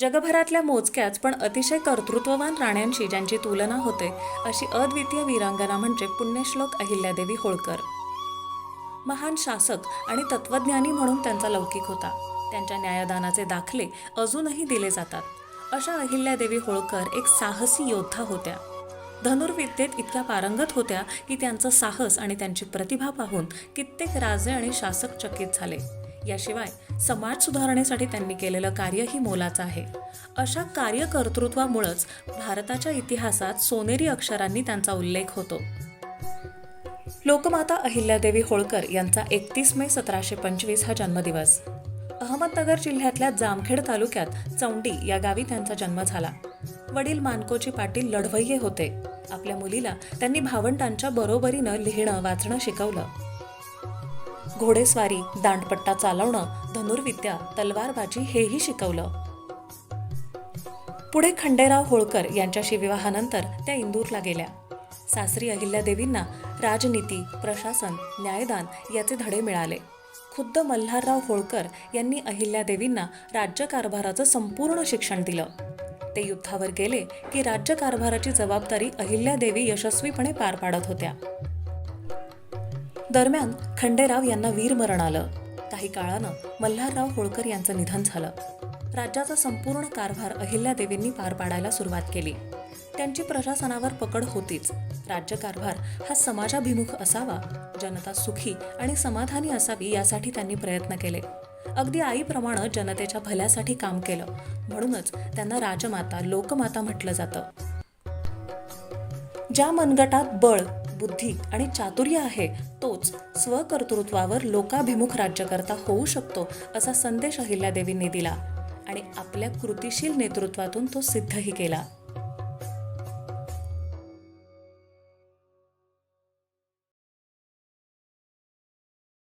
जगभरातल्या मोजक्याच पण अतिशय कर्तृत्ववान राण्यांशी ज्यांची तुलना होते अशी अद्वितीय वीरांगना म्हणजे पुण्यश्लोक अहिल्यादेवी होळकर. महान शासक आणि तत्वज्ञानी म्हणून त्यांचा लौकिक होता. त्यांच्या न्यायदानाचे दाखले अजूनही दिले जातात. अशा अहिल्यादेवी होळकर एक साहसी योद्धा होत्या. धनुर्विद्येत इतक्या पारंगत होत्या की त्यांचं साहस आणि त्यांची प्रतिभा पाहून कित्येक राजे आणि शासक चकित झाले. याशिवाय समाज सुधारणेसाठी त्यांनी केलेलं कार्यही मोलाचं आहे. अशा कार्यकर्तृत्वामुळंच भारताच्या इतिहासात सोनेरी अक्षरांनी त्यांचा उल्लेख होतो. लोकमाता अहिल्यादेवी होळकर यांचा एकतीस मे सतराशे पंचवीस हा जन्मदिवस. अहमदनगर जिल्ह्यातल्या जामखेड तालुक्यात चौंडी या गावी त्यांचा जन्म झाला. वडील मानकोजी पाटील लढवय्ये होते. आपल्या मुलीला त्यांनी भावंडांच्या बरोबरीनं लिहिणं वाचणं शिकवलं. घोडेस्वारी दांडपट्टा चालवणं धनुर्विद्या तलवारबाजी हेही शिकवलं. पुढे खंडेराव होळकर यांच्याशी विवाहानंतर त्या इंदूरला गेल्या. सासरी अहिल्यादेवींना राजनीती प्रशासन न्यायदान याचे धडे मिळाले. खुद्द मल्हारराव होळकर यांनी अहिल्यादेवींना राज्यकारभाराचं संपूर्ण शिक्षण दिलं. ते युद्धावर गेले की राज्यकारभाराची जबाबदारी अहिल्यादेवी यशस्वीपणे पार पाडत होत्या. दरम्यान खंडेराव यांना वीरमरण आलं. काही काळानं मल्हारराव होळकर यांचं निधन झालं. राज्याचा संपूर्ण कारभार अहिल्यादेवींनी पार पाडायला सुरुवात केली. त्यांची प्रशासनावर पकड होतीच. राज्यकारभार हा समाजाभिमुख असावा जनता सुखी आणि समाधानी असावी यासाठी त्यांनी प्रयत्न केले. अगदी आईप्रमाणे जनतेच्या भल्यासाठी काम केलं. म्हणूनच त्यांना राजमाता लोकमाता म्हटलं जातं. ज्या मनगटात बळ बुद्धी आणि चातुर्य आहे तोच स्वकर्तृत्वावर लोकाभिमुख राज्यकर्ता होऊ शकतो असा संदेश अहिल्यादेवींनी दिला आणि आपल्या कृतिशील नेतृत्वातून तो सिद्धही केला.